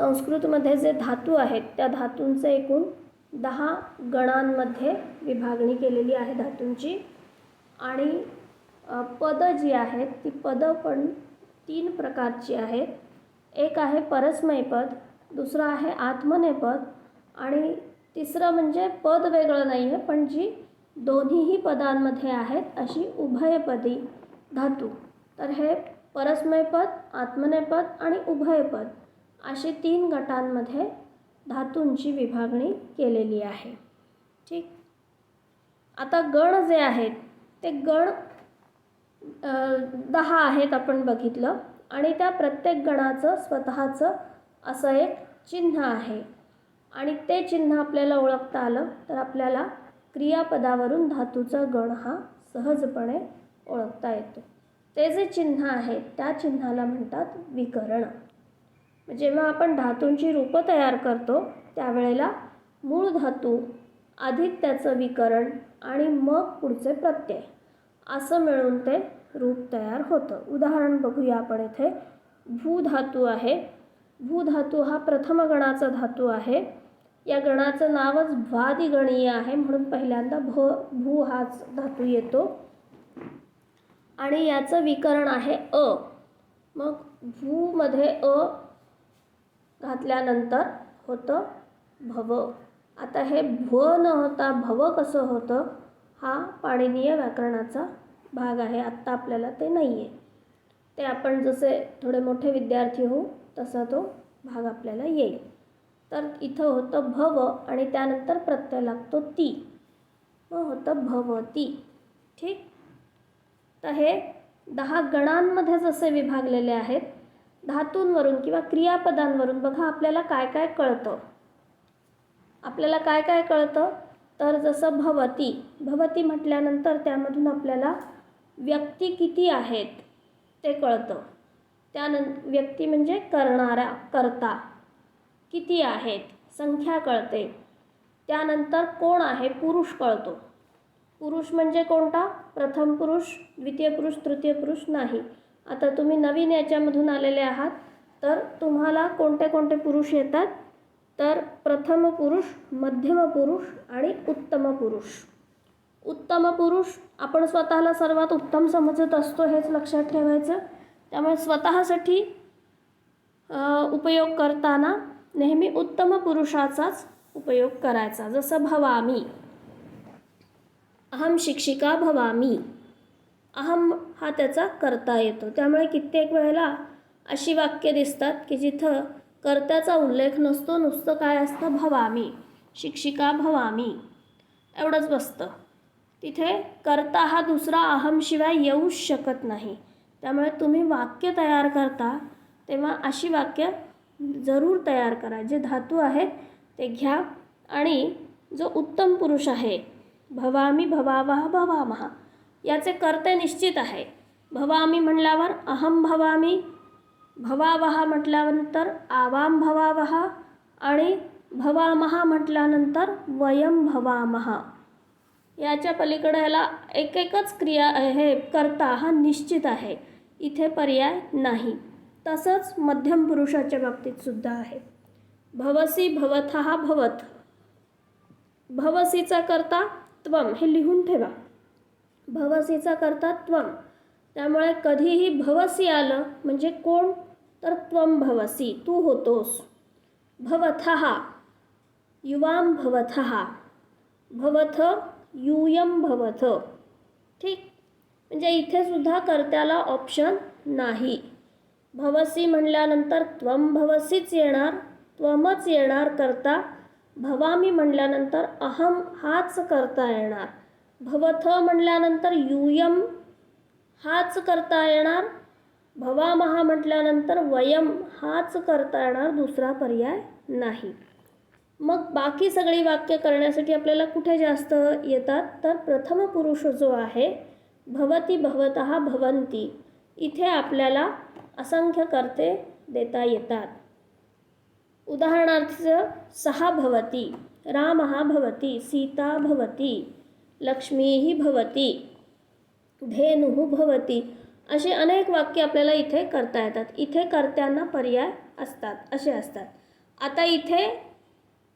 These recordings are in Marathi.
संस्कृतमध्ये जे धातू आहेत त्या धातूंचे एकूण दहा गणांमध्ये विभागणी केलेली आहे धातूंची. आणि पदं जी आहेत ती पदं पण तीन प्रकारची आहेत. एक आहे परस्मयपद दुसरं आहे आत्मनेपद आणि तिसरं म्हणजे पद वेगळं नाही आहे पण जी दोन्हीही पदांमध्ये आहेत अशी उभयपदी धातू. तर हे परस्मयपद आत्मनेपद आणि उभयपद. अशी तीन गटांमध्ये धातूंची विभागणी केलेली आहे. ठीक? आता गण जे आहेत ते गण दहा आहेत आपण बघितलं आणि त्या प्रत्येक गणाचं स्वतःचं असं एक चिन्ह आहे. आणि ते चिन्ह आपल्याला ओळखता आलं तर आपल्याला क्रियापदावरून धातूचा गण हा सहजपणे ओळखता येतो. ते जे चिन्ह आहे त्या चिन्हाला म्हणतात विकरण. जेव्हा आपण धातूंची रूपं तयार करतो त्यावेळेला मूळ धातू अधिक त्याचं विकरण आणि मग पुढचे प्रत्यय. असं मिळून ते रूप तयार होतं. उदाहरण बघूया आपण इथे. भू धातू आहे. भू धातू हा प्रथम गणाचा धातू आहे. या गणाचं नावच भ्वादिगणीय आहे म्हणून पहिल्यांदा भ भू हाच धातू येतो. आणि याचं विकरण आहे अ. मग भूमध्ये अ घातल्यानंतर होतं भव. आता हे भ न होता भव कसं होतं हा पाणिनीय व्याकरणाचा भाग आहे. आत्ता आपल्याला ते नाही आहे ते आपण जसे थोडे मोठे विद्यार्थी होऊ तसा तो भाग आपल्याला येईल. तर इथं होतं भव आणि त्यानंतर प्रत्यय लागतो ती. मग होतं भवती. ठीक? तर हे दहा गणांमध्ये जसे विभागलेले आहेत धातूंवरून किंवा क्रियापदांवरून बघा आपल्याला काय काय कळतं. आपल्याला काय काय कळतं? तर जसं भवती. भवती म्हटल्यानंतर त्यामधून आपल्याला व्यक्ती किती आहेत ते कळतं. त्यान व्यक्ती म्हणजे करणारा करता. किती आहेत? संख्या कळते. त्यानंतर कोण आहे? पुरुष कळतो. पुरुष म्हणजे कोणता? प्रथम पुरुष द्वितीय पुरुष तृतीय पुरुष नाही. आता तुम्ही नवीन याच्यामधून आलेले आहात तर तुम्हाला कोणते कोणते पुरुष येतात? तर प्रथम पुरुष मध्यम पुरुष आणि उत्तम पुरुष. उत्तम पुरुष आपण स्वतःला सर्वात उत्तम समजत असतो हेच लक्षात ठेवायचं. त्यामुळे स्वतःसाठी उपयोग करताना नेहमी उत्तम पुरुषाचाच उपयोग करायचा. जसं भवामी. अहम शिक्षिका भवामी. अहम हा त्याचा करता येतो. त्यामुळे कित्येक वेळेला अशी वाक्य दिसतात की जिथं कर्त्याचा उल्लेख नसतो नुसतं काय असतं? भवामी. शिक्षिका भवामी. एवढंच बसतं. तिथे कर्ता हा दुसरा अहमशिवाय येऊच शकत नाही. त्यामुळे तुम्ही वाक्य तयार करता तेव्हा अशी वाक्य जरूर तयार करा. जे धातू आहेत ते घ्या आणि जो उत्तम पुरुष आहे भवामी भवावह भवामहा याचे कर्ते निश्चित आहे. भवामी म्हणल्यावर अहम भवामी भवावहा म्हटल्यानंतर आवाम भवावहा आणि भवामहा म्हटल्यानंतर वयम भवामहा याच्या पलीकडे याला एक एकच क्रिया हे करता हा निश्चित आहे. इथे पर्याय नाही. तसंच मध्यम पुरुषाच्या बाबतीत सुद्धा आहे. भवसी भवथहा भवत. भवसीचा करता त्वम हे लिहून ठेवा. भवसीचा करता त्वम त्यामुळे कधीही भवसी आलं म्हणजे कोण? तर त्वम भवसी. तू होतोस. भवथः. युवाम भवथः. भवथ यूयम भवथ. ठीक? म्हणजे इथे सुद्धा कर्त्याला ऑप्शन नाही. भवसी म्हणल्यानंतर त्वम भवसीच येणार त्वमच येणार करता. भवामी म्हणल्यानंतर अहम हाच करता येणार. भवथ म्हणल्यानंतर यूयम हाच करता येणार. भवामहा म्हटल्यानंतर वयम हाच करता येणार दुसरा पर्याय नाही. मग बाकी सगळी वाक्य करण्यासाठी आपल्याला कुठे जास्त येतात? तर प्रथम पुरुष जो आहे भवती भवतः भवंती इथे आपल्याला असंख्य कर्ते देता येतात. उदाहरणार्थ सहा भवती रामः भवती सीता भवती लक्ष्मीही भवती धेनुः भवती असे अनेक वाक्य आपल्याला इथे करता येतात. इथे कर्त्यांना पर्याय असतात असे असतात. आता इथे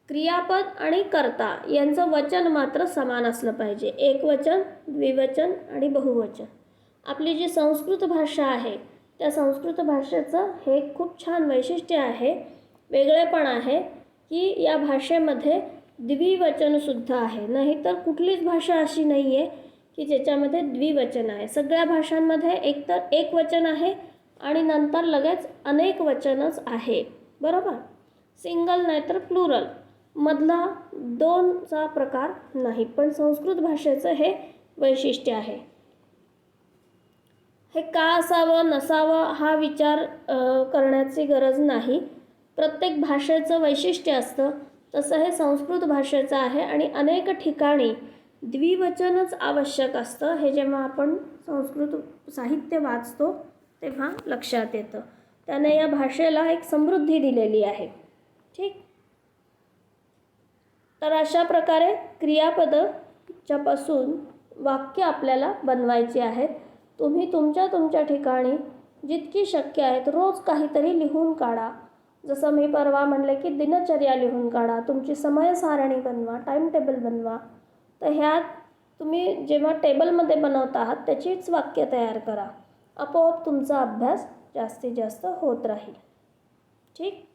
क्रियापद आणि कर्ता यांचं वचन मात्र समान असलं पाहिजे. एकवचन द्विवचन आणि बहुवचन. आपली जी संस्कृत भाषा आहे त्या संस्कृत भाषेचं हे खूप छान वैशिष्ट्य आहे वेगळेपण आहे की या भाषेमध्ये द्विवचनसुद्धा आहे. नाहीतर कुठलीच भाषा अशी नाही आहे की ज्याच्यामध्ये द्विवचन आहे. सगळ्या भाषांमध्ये एकतर एक वचन आहे आणि नंतर लगेच अनेक वचनच आहे. बरोबर? सिंगल नाहीतर प्लुरल. मधला दोनचा प्रकार नाही पण संस्कृत भाषेचं हे वैशिष्ट्य आहे. हे का असावं नसावं हा विचार करण्याची गरज नाही. प्रत्येक भाषेचं वैशिष्ट्य असतं. तसं हे संस्कृत भाषेचं आहे आणि अनेक ठिकाणी द्विवचनच आवश्यक असतं. हे जेव्हा आपण संस्कृत साहित्य वाचतो तेव्हा लक्षात येतं. त्याने या भाषेला एक समृद्धी दिलेली आहे. ठीक? तर अशा प्रकारे क्रियापदच्यापासून वाक्य आपल्याला बनवायची आहेत. तुम्ही तुमच्या तुमच्या ठिकाणी जितकी शक्य आहेत रोज काहीतरी लिहून काढा. जसं मी परवा म्हणले की दिनचर्या लिहून काढा तुमची समय सारणी बनवा टाईम टेबल बनवा. तर ह्यात तुम्ही जेव्हा टेबलमध्ये बनवत आहात त्याचीच वाक्य तयार करा. आपोआप तुमचा अभ्यास जास्तीत जास्त होत राहील. ठीक?